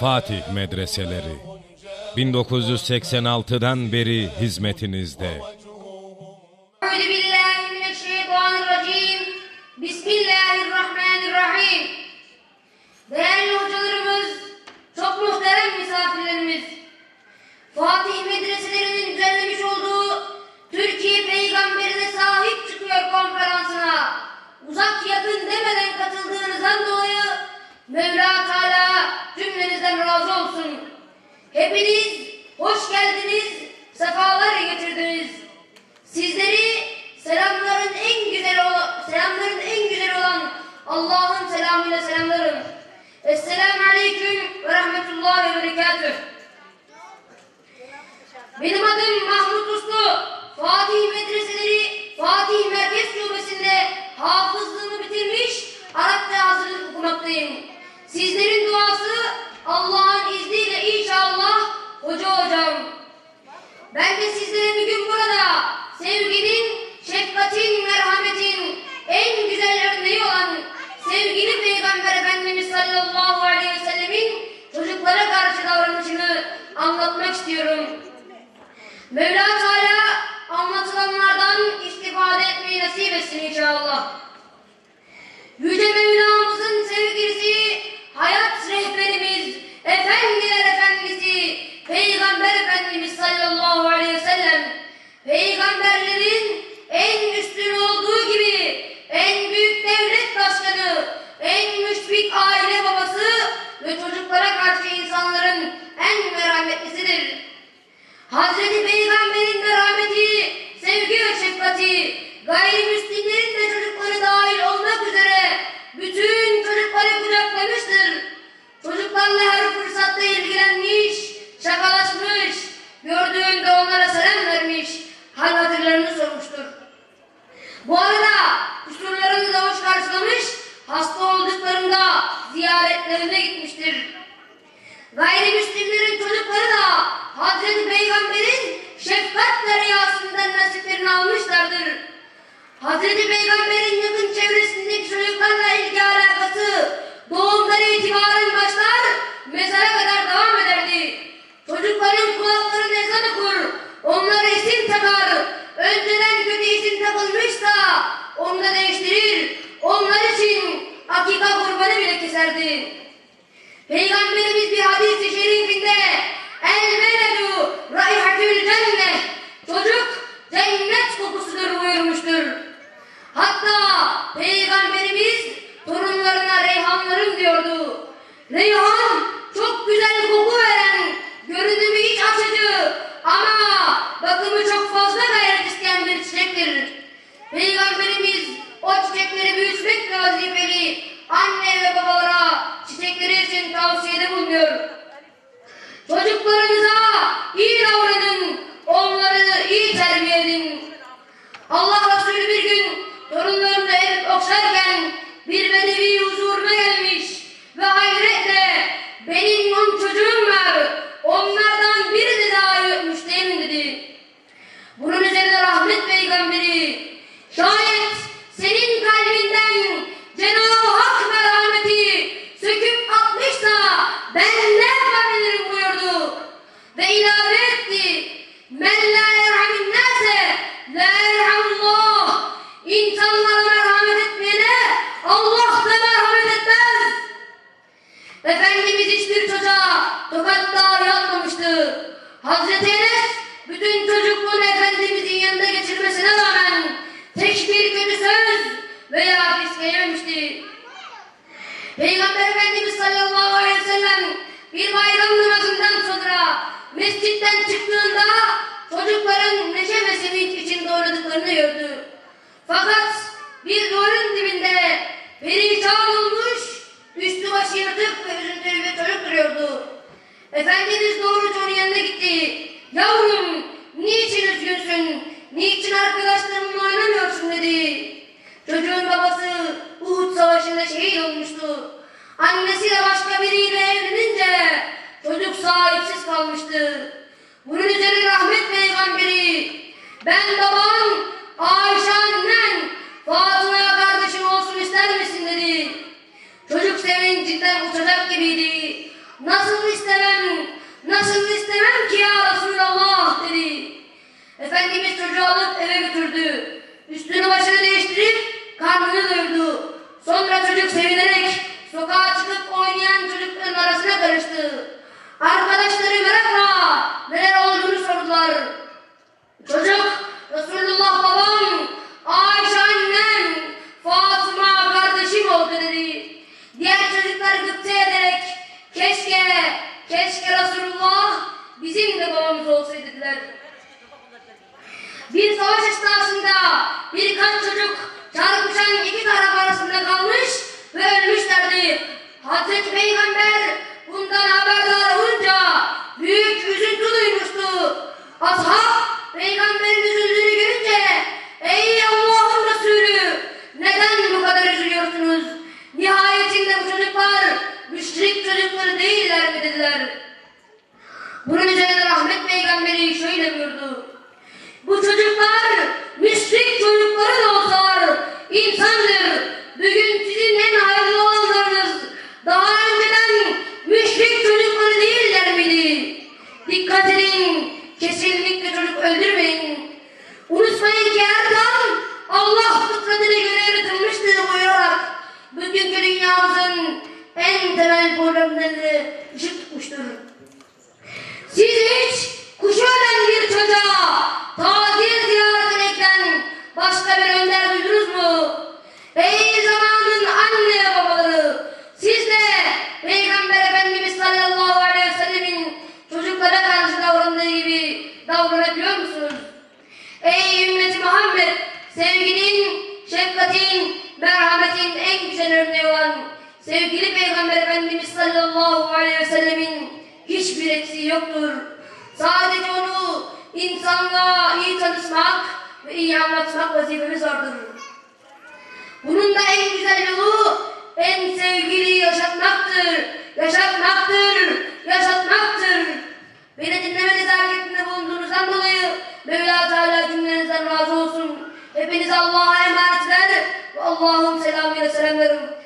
Fatih Medreseleri 1986'dan beri hizmetinizde. Hepiniz hoş geldiniz, sefalar getirdiniz. Sizleri selamların en güzel olan, selamların en güzel olan Allah'ın selamıyla selamlarım. Esselamu Aleyküm ve Rahmetullahi ve Berekatüh. Benim adım Mahmut Uslu. Fatih Medreseleri Fatih Merkez Şubesi'nde hafızlığımı bitirmiş Arapça hazırlık okumaktayım. Sizlerin duası Allah'ın Ben de sizlere bugün burada sevginin, şefkatin, merhametin en güzel örneği olan sevgili Peygamber Efendimiz sallallahu aleyhi ve sellemin çocuklara karşı davranışını anlatmak istiyorum. Mevla Teala anlatılanlardan istifade etmeyi nasip etsin inşallah. Yüce Mevlamızın ve çocuklara karşı insanların en merhametlisidir. Hazreti Peygamber'in ziyaretlerine gitmiştir. Gayrimüslimlerin çocukları da Hazreti Peygamber'in şefkat deryasından nasiplerini almışlardır. Hazreti Peygamber'in yakın çevresindeki çocuklarla ilgi alakası doğumdan itibaren başlar, mezara kadar devam ederdi. Çocukların kulakları ezan okur, onlara isim takar. Önceden kötü isim takılmışsa da değiştirir. Onlar için akika kurbanı keserdi. Peygamberimiz bir hadis-i şerifinde El veledu raihatül cennet Çocuk cennet kokusudur buyurmuştur. Hatta Peygamberimiz torunlarına reyhanlarım diyordu. Reyhan tavsiyede Hazreti Enes bütün çocukluğunu Efendimizin yanında geçirmesine rağmen tek bir kötü söz veya fiske yememişti. Peygamber Efendimiz sallallahu aleyhi ve sellem bir bayram namazından sonra mescitten çıktığında çocukların neşe ve sevinç içinde oynadıklarını gördü. Fakat bir duvarın annesiyle başka biriyle evlenince çocuk sahipsiz kalmıştı. Bunun üzerine rahmet peygamberi ben babam Ayşe annen Fatıma'ya kardeşim olsun ister misin dedi. Çocuk sevincinden uçacak gibiydi. Nasıl istemem, nasıl istemem ki ya Resulallah dedi. Efendimiz çocuğu alıp eve götürdü. Üstünü başını değiştirip karnını doyurdu. Sonra çocuk sevinerek Sevgili Peygamber Efendimiz sallallahu aleyhi ve sellemin hiçbir eksiği yoktur. Sadece onu insanlığa iyi tanışmak ve iyi anlatmak vazifemiz vardır. Bunun da en güzel yolu en sevgili yaşatmaktır. Yaşatmaktır. Yaşatmaktır. Beni dinleme nezaketinde bulunduğunuzdan dolayı Mevla Teala cümlenizden razı olsun. Hepiniz Allah'a emanet ver ve Allah'ın selamıyla selamlarım.